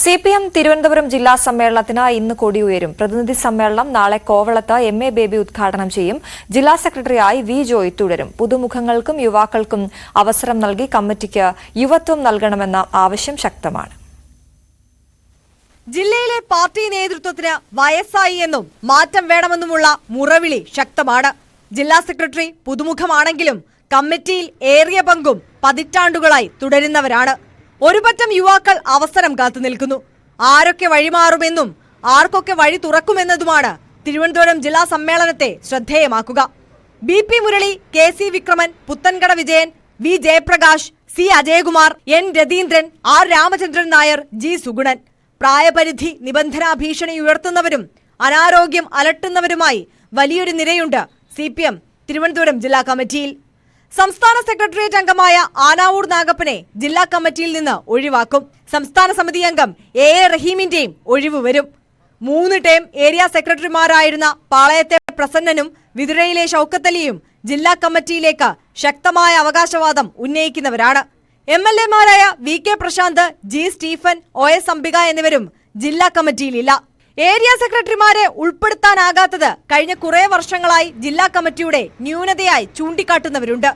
C P M Thiruvananthapuram ജില്ലാ സമ്മേളനത്തിന് ഇന്ന് കൊടിയുയരും. പ്രതിനിധി സമ്മേളനം നാളെ കോവളത്ത് എം എ ബേബി ഉദ്ഘാടനം ചെയ്യും. ജില്ലാ സെക്രട്ടറിയായി വി ജോയ് തുടരും. പുതുമുഖങ്ങൾക്കും യുവാക്കൾക്കും അവസരം നൽകി കമ്മിറ്റിക്ക് യുവത്വം നൽകണമെന്ന ആവശ്യം ശക്തമാണ്. ജില്ലയിലെ പാർട്ടി നേതൃത്വത്തിന് വയസ്സായി എന്നും മാറ്റം വേണമെന്നുമുള്ള മുറവിളി ശക്തമാണ്. ജില്ലാ സെക്രട്ടറി പുതുമുഖമാണെങ്കിലും കമ്മിറ്റിയിൽ ഏറിയ പങ്കും പതിറ്റാണ്ടുകളായി തുടരുന്നവരാണ്. ഒരുപറ്റം യുവാക്കൾ അവസരം കാത്തു നിൽക്കുന്നു. ആരൊക്കെ വഴിമാറുമെന്നും ആർക്കൊക്കെ വഴി തുറക്കുമെന്നതുമാണ് തിരുവനന്തപുരം ജില്ലാ സമ്മേളനത്തെ ശ്രദ്ധേയമാക്കുക. B P Murali K C Vikraman Puthenkada Vijayan V Jayaprakash C Ajayakumar N Ratheendran R Ramachandran Nair G Suganan. പ്രായപരിധി നിബന്ധനാ ഭീഷണി ഉയർത്തുന്നവരും അനാരോഗ്യം അലട്ടുന്നവരുമായി വലിയൊരു നിരയുണ്ട് സി തിരുവനന്തപുരം ജില്ലാ കമ്മിറ്റിയിൽ. സംസ്ഥാന സെക്രട്ടേറിയറ്റ് അംഗമായ ആനാവൂർ നാഗപ്പനെ ജില്ലാ കമ്മിറ്റിയിൽ നിന്ന് ഒഴിവാക്കും. സംസ്ഥാന സമിതി അംഗം എ എ റഹീമിന്റെയും ഒഴിവ് വരും. മൂന്ന് ടേം ഏരിയ സെക്രട്ടറിമാരായിരുന്ന പാളയത്തെ പ്രസന്നനും വിതുരയിലെ ഷൌക്കത്തലിയും ജില്ലാ കമ്മിറ്റിയിലേക്ക് ശക്തമായ അവകാശവാദം ഉന്നയിക്കുന്നവരാണ്. M L എമാരായ V K Prasanth G Stephen O S Ambika എന്നിവരും ജില്ലാ കമ്മിറ്റിയിലില്ല. ഏരിയ സെക്രട്ടറിമാരെ ഉൾപ്പെടുത്താനാകാത്തത് കഴിഞ്ഞ കുറേ വർഷങ്ങളായി ജില്ലാ കമ്മിറ്റിയുടെ ന്യൂനതയായി ചൂണ്ടിക്കാട്ടുന്നവരുണ്ട്.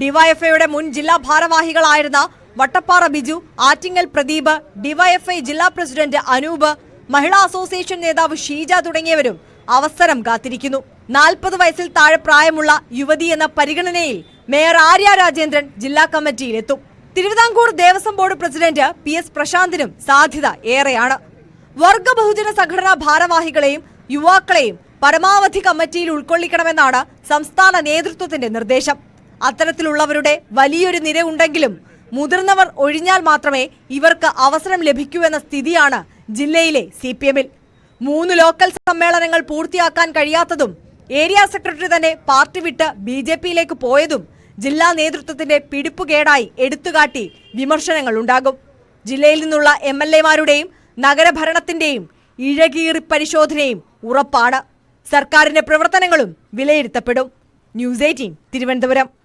ഡിവൈഎഫ്ഐയുടെ മുൻ ജില്ലാ ഭാരവാഹികളായിരുന്ന വട്ടപ്പാറ ബിജു ആറ്റിങ്ങൽ പ്രദീപ് ഡിവൈഎഫ്ഐ ജില്ലാ പ്രസിഡന്റ് അനൂപ് മഹിളാ അസോസിയേഷൻ നേതാവ് ഷീജ തുടങ്ങിയവരും അവസരം കാത്തിരിക്കുന്നു. നാൽപ്പത് വയസ്സിൽ താഴെ പ്രായമുള്ള യുവതി എന്ന പരിഗണനയിൽ മേയർ ആര്യ രാജേന്ദ്രൻ ജില്ലാ കമ്മിറ്റിയിലെത്തും. Thiruvithamkoor Devaswom board president P S പ്രശാന്തിനും സാധ്യത ഏറെയാണ്. വർഗ ബഹുജന സംഘടനാ ഭാരവാഹികളെയും യുവാക്കളെയും പരമാവധി കമ്മിറ്റിയിൽ ഉൾക്കൊള്ളിക്കണമെന്നാണ് സംസ്ഥാന നേതൃത്വത്തിന്റെ നിർദ്ദേശം. അത്തരത്തിലുള്ളവരുടെ വലിയൊരു നിര ഉണ്ടെങ്കിലും മുതിർന്നവർ ഒഴിഞ്ഞാൽ മാത്രമേ ഇവർക്ക് അവസരം ലഭിക്കൂ എന്ന സ്ഥിതിയാണ് ജില്ലയിലെ സി പി എമ്മിൽ. മൂന്ന് ലോക്കൽ സമ്മേളനങ്ങൾ പൂർത്തിയാക്കാൻ കഴിയാത്തതും ഏരിയ സെക്രട്ടറി തന്നെ പാർട്ടി വിട്ട് ബി ജെ പിയിലേക്ക് പോയതും ജില്ലാ നേതൃത്വത്തിന്റെ പിടിപ്പുകേടായി എടുത്തുകാട്ടി വിമർശനങ്ങൾ ഉണ്ടാകും. ജില്ലയിൽ നിന്നുള്ള എം എൽ എമാരുടെയും നഗരഭരണത്തിന്റെയും ഇഴകീറി പരിശോധനയും ഉറപ്പാണ്. സർക്കാരിന്റെ പ്രവർത്തനങ്ങളും വിലയിരുത്തപ്പെടും. News eighteen Thiruvananthapuram.